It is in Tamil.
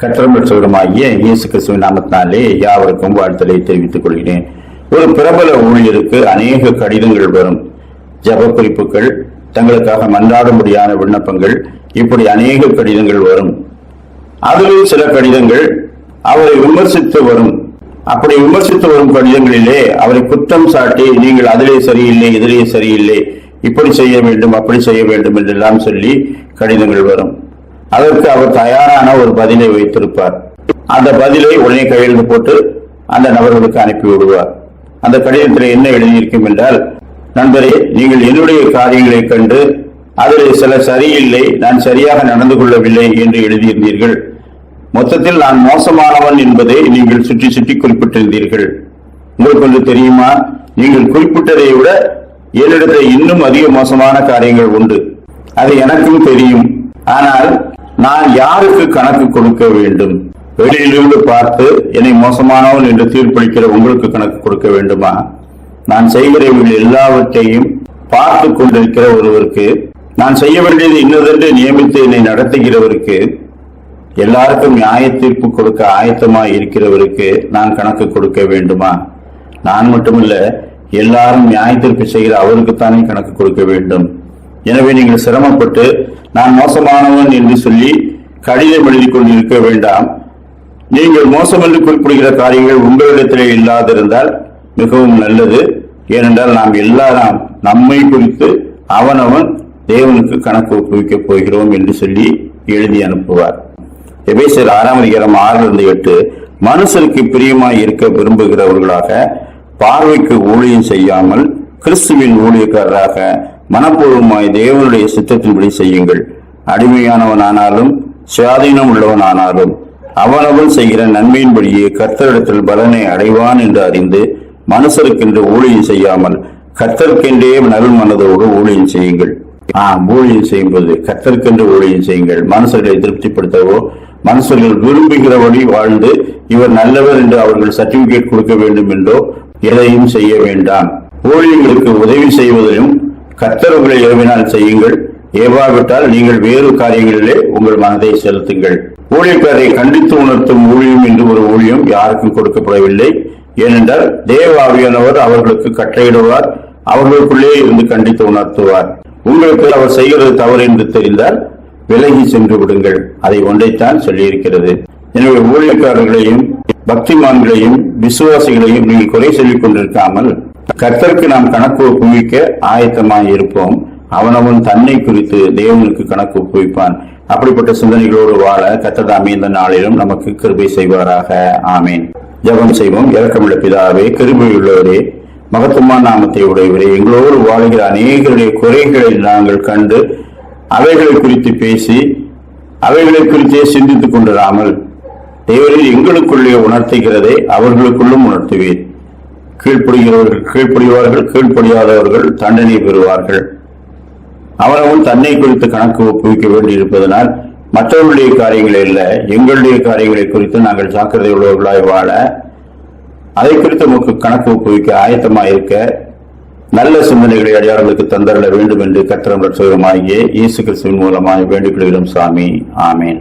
கற்றமிழ் பெற்றவருமாகிய இயேசு கிறிஸ்துவின் நாமத்தினாலே யாவருக்கும் வாழ்த்தலை தெரிவித்துக் கொள்கிறேன். ஒரு பிரபல ஊழியருக்கு அநேக கடிதங்கள் வரும். ஜப குறிப்புகள் தங்களுக்காக மன்றாடும்படியான விண்ணப்பங்கள் இப்படி அநேக கடிதங்கள் வரும். அதிலும் சில கடிதங்கள் அவரை விமர்சித்து வரும். அப்படி விமர்சித்து வரும் கடிதங்களிலே அவரை குற்றம் சாட்டி நீங்கள் அதிலே சரியில்லை இதிலே சரியில்லை இப்படி செய்ய வேண்டும் அப்படி செய்ய வேண்டும் என்றெல்லாம் சொல்லி கடிதங்கள் வரும். அதற்கு அவர் தயாரான ஒரு பதிலை வைத்திருப்பார். அந்த பதிலை உடனே கையெழுத்து போட்டு அந்த நபர்களுக்கு அனுப்பி விடுவார். அந்த கடிதத்தில் என்ன எழுதியிருக்கும் என்றால் நண்பரே நீங்கள் என்னுடைய காரியங்களை கண்டு அதில் சில சரியில்லை நான் சரியாக நடந்து கொள்ளவில்லை என்று எழுதியிருந்தீர்கள். மொத்தத்தில் நான் மோசமானவன் என்பதை நீங்கள் சுற்றி சுற்றி குறிப்பிட்டிருந்தீர்கள். உங்களுக்கு ஒன்று தெரியுமா? நீங்கள் குறிப்பிட்டதை விட என்னிடத்தில் இன்னும் அதிக மோசமான காரியங்கள் உண்டு. அது எனக்கும் தெரியும். ஆனால் நான் யாருக்கு கணக்கு கொடுக்க வேண்டும்? வெளியிலிருந்து பார்த்து என்னை மோசமானவன் என்று தீர்ப்பளிக்கிற உங்களுக்கு கணக்கு கொடுக்க வேண்டுமா? நான் செய்கிற இவர்கள் எல்லாவற்றையும் பார்த்து கொண்டிருக்கிற ஒருவருக்கு நான் செய்ய வேண்டியது இன்னதென்று நியமித்து என்னை நடத்துகிறவருக்கு எல்லாருக்கும் நியாய தீர்ப்பு கொடுக்க ஆயத்தமாக இருக்கிறவருக்கு நான் கணக்கு கொடுக்க வேண்டுமா? நான் மட்டுமல்ல எல்லாரும் நியாய தீர்ப்பு செய்கிற அவருக்குத்தானே கணக்கு கொடுக்க வேண்டும். எனவே நீங்கள் சிரமப்பட்டு நான் மோசமானவன் என்று சொல்லி கடிதம் எழுதி கொண்டிருக்க வேண்டாம். நீங்கள் மோசம் என்று குறிப்பிடுகிற காரியங்கள் உங்களிடத்திலே இல்லாதிருந்தால் மிகவும் நல்லது. ஏனென்றால் நாம் எல்லாரும் நம்மை குறித்து அவனவன் தேவனுக்கு கணக்கு ஒப்புவிக்கப் போகிறோம் என்று சொல்லி எழுதி அனுப்புவார். எபேசர் ஆறாம் அதிகாரம் ஆறிலிருந்து எட்டு மனுஷருக்கு பிரியமாய் இருக்க விரும்புகிறவர்களாக பார்வைக்கு ஊழியம் செய்யாமல் கிறிஸ்துவின் ஊழியக்காரராக மனப்பூர்வமாய் தேவனுடைய சித்தத்தின்படி செய்யுங்கள். அடிமையானவனானாலும் சுயாதீனம் உள்ளவனானாலும் அவனவன் செய்கிற நன்மையின்படியே கர்த்தரிடத்தில் பலனை அடைவான் என்று அறிந்து மனுஷருக்கென்று ஊழியம் செய்யாமல் கர்த்தர்க்கென்றே நல் மனதோடு ஊழியம் செய்யுங்கள். ஆஹ் ஊழியம் செய்யும்போது கர்த்தர்க்கென்று ஊழியம் செய்யுங்கள். மனுஷர்களை திருப்திப்படுத்தவோ மனுஷர்கள் விரும்புகிறபடி வாழ்ந்து இவர் நல்லவர் என்று அவர்கள் சர்டிபிகேட் கொடுக்க வேண்டும் என்றோ எதையும் செய்ய வேண்டாம். ஊழியங்களுக்கு உதவி செய்வதிலும் கர்த்தர் உங்களை ஏவினால் செய்யுங்கள். ஏவாவிட்டால் நீங்கள் வேறு காரியங்களிலே உங்கள் மனதை செலுத்துங்கள். ஊழியக்காரை கண்டித்து உணர்த்தும் ஊழியம் என்று ஒரு ஊழியம் யாருக்கும் கொடுக்கப்படவில்லை. ஏனென்றால் தேவ ஆவியானவர் அவர்களுக்கு கட்டளையிடுவார் அவர்களுக்குள்ளே இருந்து கண்டித்து உணர்த்துவார். உங்களுக்கு அவர் செய்கிறது தவறு என்று தெரிந்தால் விலகி சென்று விடுங்கள். அதை ஒன்றைத்தான் சொல்லியிருக்கிறது. எனவே ஊழியக்காரர்களையும் பக்திமான்களையும் விசுவாசிகளையும் நீங்கள் குறை சொல்லிக் கொண்டிருக்காமல் கர்த்தருக்கு நாம் கணக்கு ஒப்புவிக்க ஆயத்தமாய் இருப்போம். அவனவன் தன்னை குறித்து தேவனுக்கு கணக்கு ஒப்புவிப்பான். அப்படிப்பட்ட சிந்தனைகளோடு வாழ கத்ததாமே இந்த நாளிலும் நமக்கு கிருபை செய்வாராக. ஆமேன். ஜபம் செய்வோம். இறக்கமுள்ள பிதாவே கிருபையுள்ளவரே மகத்துவமான நாமத்தை உடையவரே எங்களோடு வாழ்கிற அநேகருடைய குறைகளை நாங்கள் கண்டு அவைகளை குறித்து பேசி அவைகளை குறித்தே சிந்தித்துக் கொண்டிராமல் தேவரில் எங்களுக்குள்ளே உணர்த்துகிறதை அவர்களுக்குள்ளும் உணர்த்துவீர். கீழ்ப்படுகிறவர்கள் கீழ்ப்படிவார்கள் கீழ்ப்படியாதவர்கள் தண்டனை பெறுவார்கள். அவரவன் தன்னை குறித்து கணக்கு ஒப்புவிக்க வேண்டியிருப்பதனால் மற்றவர்களுடைய காரியங்களை இல்லை எங்களுடைய காரியங்களை குறித்து நாங்கள் ஜாக்கிரதை உள்ளவர்களாய் வாழ அதை குறித்து நமக்கு கணக்கு ஒப்புவிக்க ஆயத்தமாக இருக்க நல்ல சிந்தனைகளை அடியார்களுக்கு தந்தரல வேண்டும் என்று கத்திரம் ரட்சகமாகிய இயேசு கிறிஸ்துவின் மூலமாக வேண்டிக் கொள்கிறோம் சாமி. ஆமேன்.